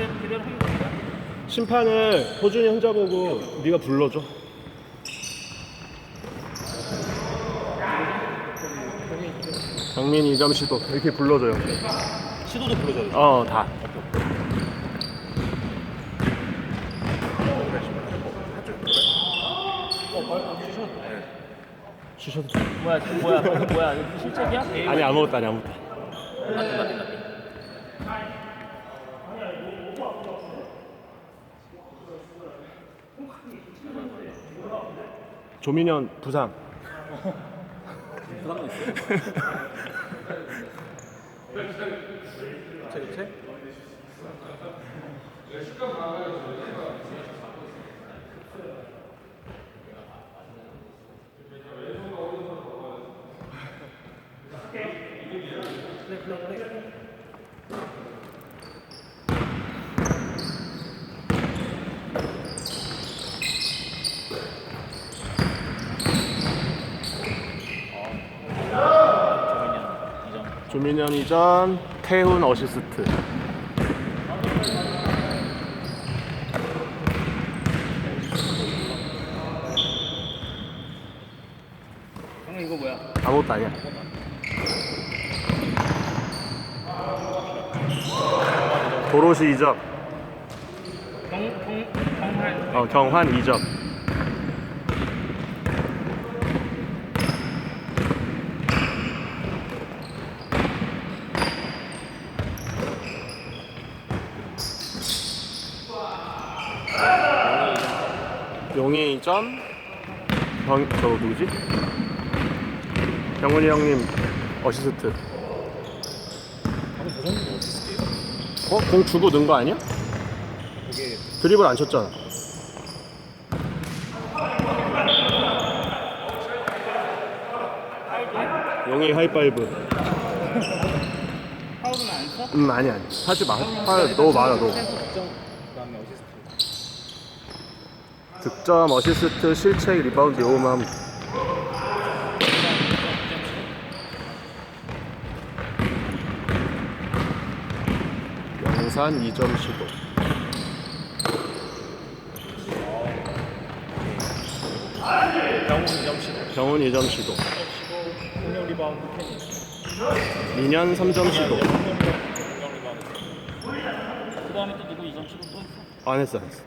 그대로 그대로 하면 됩니다. 심판을 호준이 혼자 보고 네가 불러줘. 경민 2점 시도 이렇게 불러줘요. 시도도 불러줘야 돼. 어 다. 주셔도 돼. 뭐야 지금 뭐야 뭐야 이거 실책이야? 아니 아무것도 아니 아무것도. 맞다 맞다 맞다. 조민현 부상. 부담도 있어. 교체 교체? 2점. 조민현 2점, 태훈 어시스트. 방금 이거 뭐야? 아무것도 아니야. 도로시 2점, 경, 경, 경할 어, 경환 2점. 용이 2점. 경, 저 누구지? 경훈이 형님 어시스트. 저 정도? 어? 공 주고 넣은 거 아니야? 그게 드리블 안 쳤잖아. 용이 하이파이브. 파울은 안 써? 음 아니 아니. 하지 마. 파 너무 많아 너. 득점. 득점, 어시스트, 실책, 리바운드 요만. 영산 2점 시도. 영웅 2점 시도. 경훈 2점 시도. 공격 리바운드. 민현 3점 시도. 리바운드. 그다음에 또 누구 2점 시도 또 있어? 안 했어 안 했어.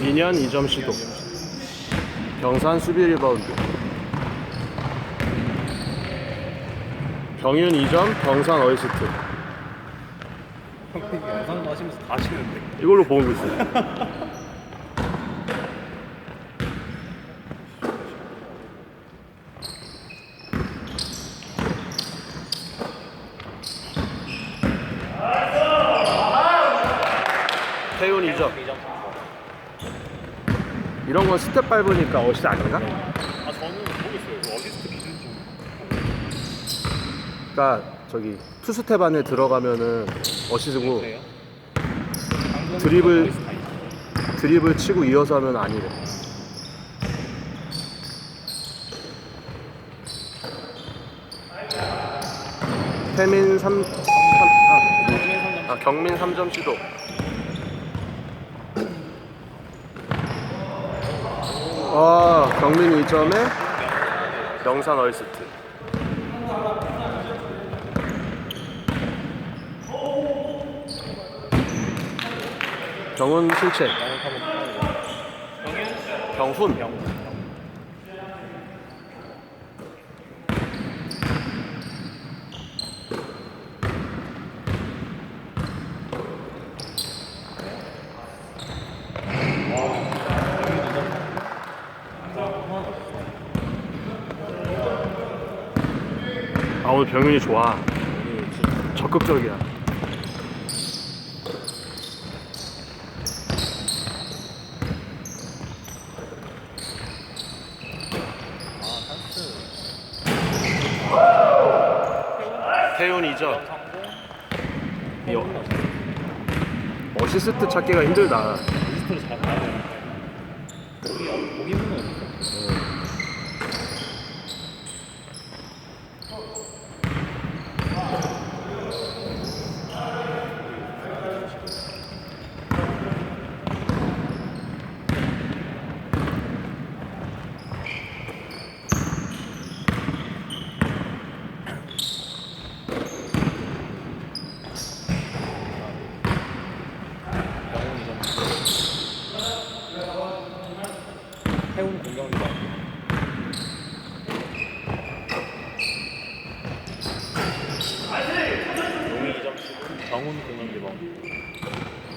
민현 2점 시도. 경산 수비 리바운드. 경윤 2점, 경산 어이스트. 영상 마시면서 다 치는데. 이걸로 보고 있어요. 2점. 2점. 이런 건 스텝 밟으니까 어시 아닌가? 아 저는 모르겠어요. 그 어시스트 기준 좀. 그러니까 저기 투 스텝 안에 들어가면은 어시스고 그래요? 드리블- 드립을 치고 이어서 하면 아니래. 태민 3, 3 아, 아, 경민 3점 시도. 아, 경민 2점에 영산 얼스트. 경훈 실책. 경훈. 오늘 병윤이 좋아. 적극적이야. 2점. 이 어- 어시스트 찾기가 힘들다. 리스트를 잘 봐야 되는데. 보기 힘든 거영웅 이점 해운 공격 리바운드 용이 2점 해운 2점 삼고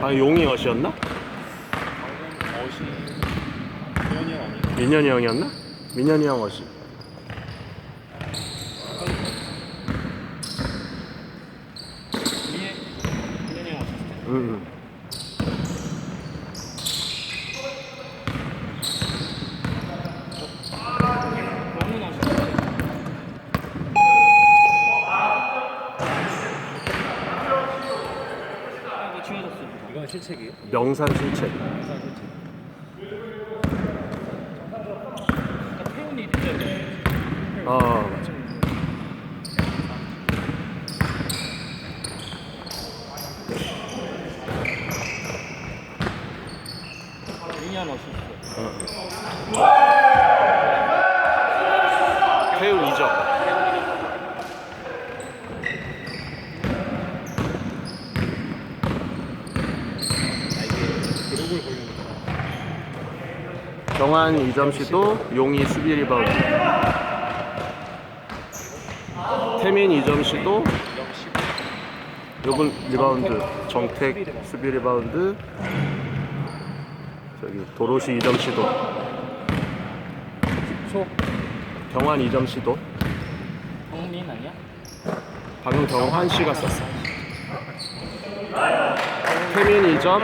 아 용이 어시였나? 방금 어시 민현이 형 아니에요? 민현이 형이었나? 민현이 형 어시. 민현이 형 어시스트 응. 너무 나셨어요. 아, 이거 지워졌어요. 이건 실 책이에요? 명산 실책. 영상 실책. 그러니까 태훈이 있잖아요. 아 맞아. 미니안 어시스트. 태우 2점. 아, 이게 기록을 보려니까. 경환 2점 시도 용이 수비 리바운드. 태민 2점 시도 0 10. 요번 리바운드 정택 수비 리바운드 저기 도로시 2점 시도 초. 경환 2점 시도 정민 아니야? 방금 경환 씨가 썼어 태민 2점